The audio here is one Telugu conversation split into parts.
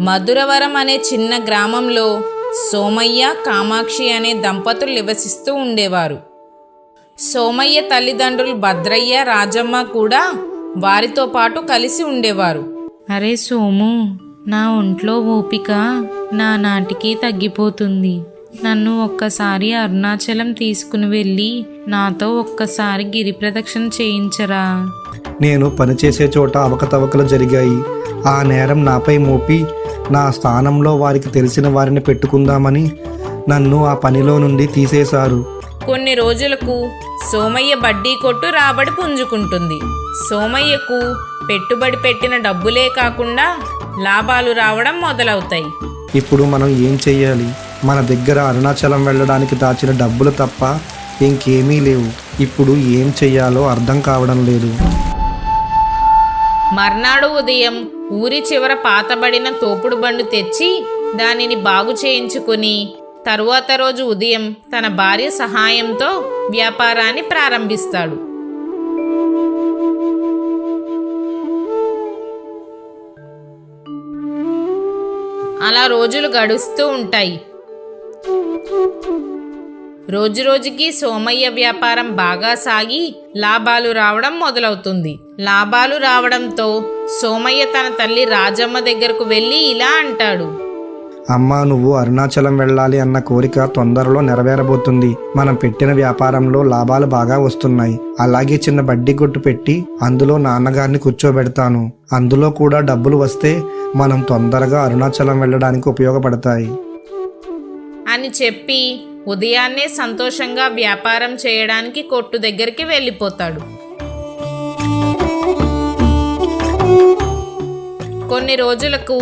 మధురవరం అనే చిన్న గ్రామంలో సోమయ్య కామాక్షి అనే దంపతులు నివసిస్తూ ఉండేవారు. సోమయ్య తల్లిదండ్రులు భద్రయ్య రాజమ్మ కూడా వారితో పాటు కలిసి ఉండేవారు. అరే సోము నా ఒంట్లో ఓపిక నా నాటికి తగ్గిపోతుంది. నన్ను ఒక్కసారి అరుణాచలం తీసుకుని వెళ్ళి నాతో ఒక్కసారి గిరి ప్రదక్షిణ చేయించరా? నేను పనిచేసే చోట అవకతవకలు జరిగాయి. ఆ నేరం నాపై మోపి నా స్థానంలో వారికి తెలిసిన వారిని పెట్టుకుందామని నన్ను ఆ పనిలో నుండి తీసేశారు. కొన్ని రోజులకు సోమయ్య బడ్డీ కొట్టు రాబడి పుంజుకుంటుంది. సోమయ్యకు పెట్టుబడి పెట్టిన డబ్బులే కాకుండా లాభాలు రావడం మొదలవుతాయి. ఇప్పుడు మనం ఏం చెయ్యాలి? మన దగ్గర అరుణాచలం వెళ్ళడానికి దాచిన డబ్బులు తప్ప ఇంకేమీ లేవు. ఇప్పుడు ఏం చెయ్యాలో అర్థం కావడం లేదు. మర్నాడు ఉదయం ఊరి చివర పాతబడిన తోపుడు బండు తెచ్చి దానిని బాగు చేయించుకుని తరువాత రోజు ఉదయం తన భార్య సహాయంతో వ్యాపారాన్ని ప్రారంభిస్తాడు. అలా రోజులు గడుస్తూ ఉంటాయి. రోజురోజుకి సోమయ్య వ్యాపారం బాగా సాగి లాభాలు రావడం మొదలవుతుంది. లాభాలు రావడంతో సోమయ్య తన తల్లి రాజమ్మ దగ్గరకు వెళ్ళి ఇలా అంటాడు. అమ్మా నువ్వు అరుణాచలం వెళ్ళాలి అన్న కోరిక తొందరలో నెరవేరబోతుంది. మనం పెట్టిన వ్యాపారంలో లాభాలు బాగా వస్తున్నాయి. అలాగే చిన్న బడ్డీ కొట్టు పెట్టి అందులో నాన్నగారిని కూర్చోబెడతాను. అందులో కూడా డబ్బులు వస్తే మనం తొందరగా అరుణాచలం వెళ్ళడానికి ఉపయోగపడతాయి. అని చెప్పి ఉదయాన్నే సంతోషంగా వ్యాపారం చేయడానికి కొట్టు దగ్గరికి వెళ్ళిపోతాడు. కొన్ని రోజులకు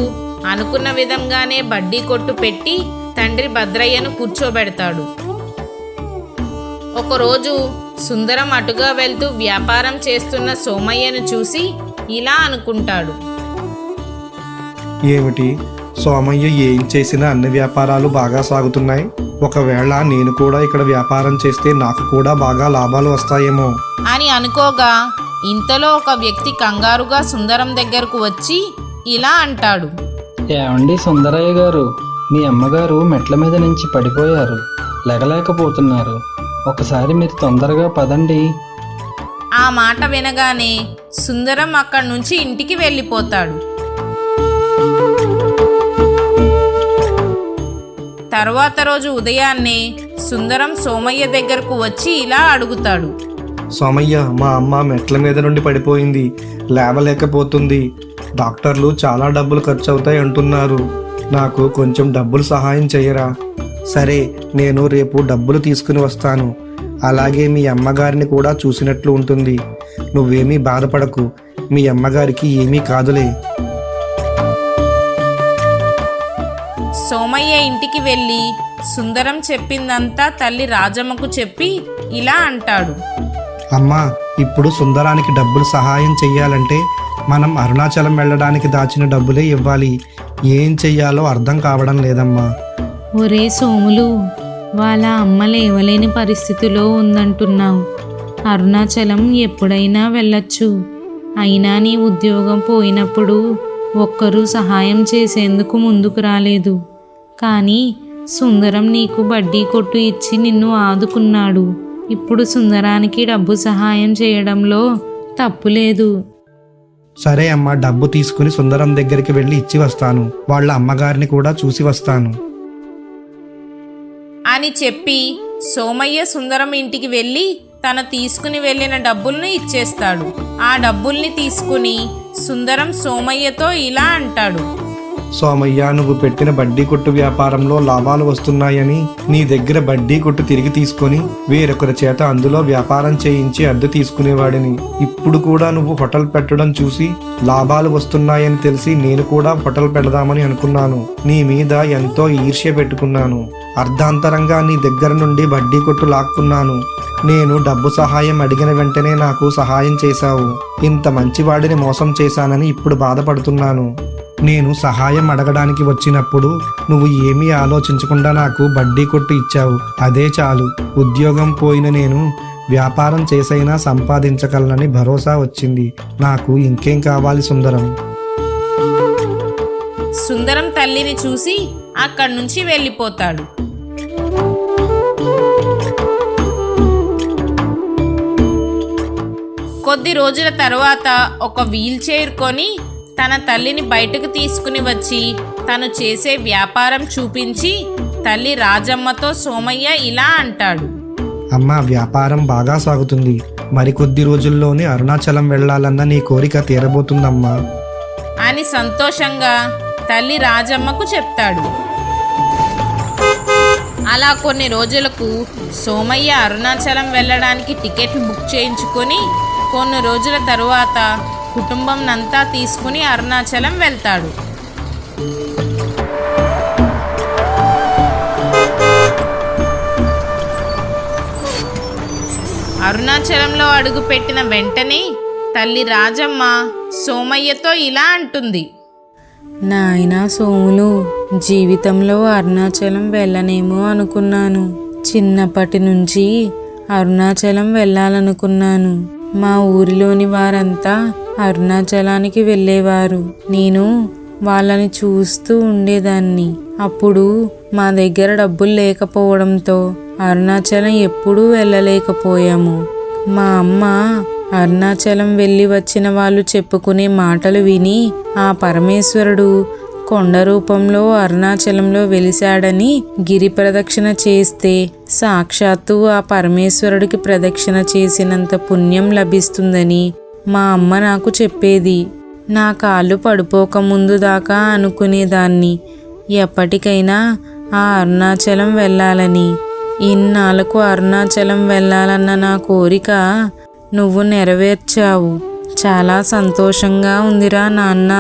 అనుకున్న విధంగానే బడ్డీ కొట్టు పెట్టి తండ్రి భద్రయ్యను కూర్చోబెడతాడు. ఒకరోజు సుందరం అటుగా వెళ్తూ వ్యాపారం చేస్తున్న సోమయ్యను చూసి ఇలా అనుకుంటాడు. ఏమిటి? సోమయ్య ఏం చేసినా అన్ని వ్యాపారాలు బాగా సాగుతున్నాయి. ఒకవేళ నేను కూడా ఇక్కడ వ్యాపారం చేస్తే నాకు కూడా బాగా లాభాలు వస్తాయేమో. అని అనుకోగా ఇంతలో ఒక వ్యక్తి కంగారుగా సుందరం దగ్గరకు వచ్చి ఇలా అంటాడు. ఏమండి సుందరయ్య గారు? మీ అమ్మగారు మెట్ల మీద నుంచి పడిపోయారు. లెగలేకపోతున్నారు. ఒకసారి మీరు తొందరగా పదండి. ఆ మాట వినగానే సుందరం అక్కడి నుంచి ఇంటికి వెళ్ళిపోతాడు. తర్వాత రోజు ఉదయాన్నే సుందరం సోమయ్య దగ్గరకు వచ్చి ఇలా అడుగుతాడు. సోమయ్య మా అమ్మ మెట్ల మీద నుండి పడిపోయింది. లేవలేకపోతుంది. డాక్టర్లు చాలా డబ్బులు ఖర్చు అవుతాయి అంటున్నారు. నాకు కొంచెం డబ్బులు సహాయం చేయరా? సరే నేను రేపు డబ్బులు తీసుకుని వస్తాను. అలాగే మీ అమ్మగారిని కూడా చూసినట్లు ఉంటుంది. నువ్వేమీ బాధపడకు. మీ అమ్మగారికి ఏమీ కాదులే. సోమయ్య ఇంటికి వెళ్ళి సుందరం చెప్పిందంతా తల్లి రాజమ్మకు చెప్పి ఇలా అంటాడు. అమ్మా ఇప్పుడు సుందరానికి డబ్బులు సహాయం చెయ్యాలంటే మనం అరుణాచలం వెళ్ళడానికి దాచిన డబ్బులే ఇవ్వాలి. ఏం చెయ్యాలో అర్థం కావడం లేదమ్మా. ఒరే సోములు వాళ్ళ అమ్మ లేవలేని పరిస్థితిలో ఉందంటున్నావు. అరుణాచలం ఎప్పుడైనా వెళ్ళొచ్చు. అయినా నీ ఉద్యోగం పోయినప్పుడు ఒక్కరూ సహాయం చేసేందుకు ముందుకు రాలేదు. కానీ సుందరం నీకు బడ్డీ కొట్టు ఇచ్చి నిన్ను ఆదుకున్నాడు. ఇప్పుడు సుందరానికి డబ్బు సహాయం చేయడంలో తప్పు లేదు. సరే అమ్మా డబ్బు తీసుకుని సుందరం దగ్గరికి వెళ్ళి ఇచ్చి వస్తాను. వాళ్ళ అమ్మగారిని కూడా చూసి వస్తాను. అని చెప్పి సోమయ్య సుందరం ఇంటికి వెళ్ళి తన తీసుకుని వెళ్ళిన డబ్బుల్ని ఇచ్చేస్తాడు. ఆ డబ్బుల్ని తీసుకుని సుందరం సోమయ్యతో ఇలా అంటాడు. సోమయ్య నువ్వు పెట్టిన బడ్డీ కొట్టు వ్యాపారంలో లాభాలు వస్తున్నాయని నీ దగ్గర బడ్డీ కొట్టు తిరిగి తీసుకొని వేరొకరి చేత అందులో వ్యాపారం చేయించి అద్దె తీసుకునేవాడిని. ఇప్పుడు కూడా నువ్వు హోటల్ పెట్టడం చూసి లాభాలు వస్తున్నాయని తెలిసి నేను కూడా హోటల్ పెడదామని అనుకున్నాను. నీ మీద ఎంతో ఈర్ష్య పెట్టుకున్నాను. అర్ధాంతరంగా నీ దగ్గర నుండి బడ్డీ కొట్టు లాక్కున్నాను. నేను డబ్బు సహాయం అడిగిన వెంటనే నాకు సహాయం చేశావు. ఇంత మంచివాడిని మోసం చేశానని ఇప్పుడు బాధపడుతున్నాను. నేను సహాయం అడగడానికి వచ్చినప్పుడు నువ్వు ఏమీ ఆలోచించకుండా నాకు బడ్డీ కొట్టు ఇచ్చావు. అదే చాలు. ఉద్యోగం పోయిన నేను వ్యాపారం చేసైనా సంపాదించగలనని భరోసా వచ్చింది. నాకు ఇంకేం కావాలి సుందరం? సుందరం తల్లిని చూసి అక్కడి నుంచి వెళ్ళిపోతాడు. కొద్ది రోజుల తర్వాత ఒక వీల్ చైర్ కొని తన తల్లిని బయటకు తీసుకుని వచ్చి తను చేసే వ్యాపారం చూపించి తల్లి రాజమ్మతో సోమయ్య ఇలా అంటాడు. అమ్మా వ్యాపారం బాగా సాగుతుంది. మరికొద్ది రోజుల్లోనే అరుణాచలం వెళ్ళాలన్న నీ కోరిక తీరబోతుందమ్మా. అని సంతోషంగా తల్లి రాజమ్మకు చెప్తాడు. అలా కొన్ని రోజులకు సోమయ్య అరుణాచలం వెళ్ళడానికి టికెట్లు బుక్ చేయించుకొని కొన్ని రోజుల తరువాత కుటుంబంనంతా తీసుకుని అరుణాచలం వెళ్తాడు. అరుణాచలంలో అడుగుపెట్టిన వెంటనే తల్లి రాజమ్మ సోమయ్యతో ఇలా అంటుంది. నాయనా సోములు జీవితంలో అరుణాచలం వెళ్ళనేమో అనుకున్నాను. చిన్నప్పటి నుంచి అరుణాచలం వెళ్ళాలనుకున్నాను. మా ఊరిలోని వారంతా అరుణాచలానికి వెళ్ళేవారు. నేను వాళ్ళని చూస్తూ ఉండేదాన్ని. అప్పుడు మా దగ్గర డబ్బులు లేకపోవడంతో అరుణాచలం ఎప్పుడూ వెళ్ళలేకపోయాము. మా అమ్మ అరుణాచలం వెళ్ళి వచ్చిన వాళ్ళు చెప్పుకునే మాటలు విని ఆ పరమేశ్వరుడు కొండ రూపంలో అరుణాచలంలో వెలిశాడని గిరి ప్రదక్షిణ చేస్తే సాక్షాత్తు ఆ పరమేశ్వరుడికి ప్రదక్షిణ చేసినంత పుణ్యం లభిస్తుందని మా అమ్మ నాకు చెప్పేది. నా కాళ్ళు పడిపోకముందు దాకా అనుకునేదాన్ని. ఎప్పటికైనా ఆ అరుణాచలం వెళ్ళాలని. ఇన్నాళ్ళకు అరుణాచలం వెళ్ళాలన్న నా కోరిక నువ్వు నెరవేర్చావు. చాలా సంతోషంగా ఉందిరా నాన్న.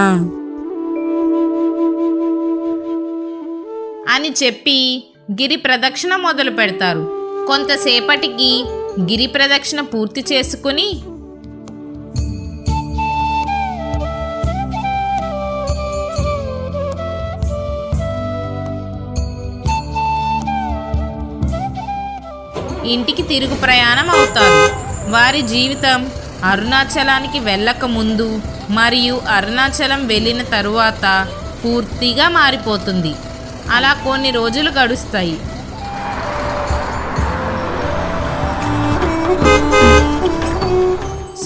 అని చెప్పి గిరి ప్రదక్షిణ మొదలు పెడతారు. కొంతసేపటికి గిరి ప్రదక్షిణ పూర్తి చేసుకుని ఇంటికి తిరుగు ప్రయాణం అవుతారు. వారి జీవితం అరుణాచలానికి వెళ్ళక ముందు మరియు అరుణాచలం వెళ్ళిన తరువాత పూర్తిగా మారిపోతుంది. అలా కొన్ని రోజులు గడుస్తాయి.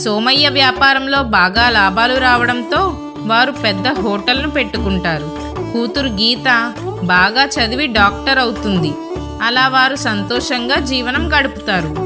సోమయ్య వ్యాపారంలో బాగా లాభాలు రావడంతో వారు పెద్ద హోటల్ను పెట్టుకుంటారు. కూతురు గీత బాగా చదివి డాక్టర్ అవుతుంది. అలా వారు సంతోషంగా జీవనం గడుపుతారు.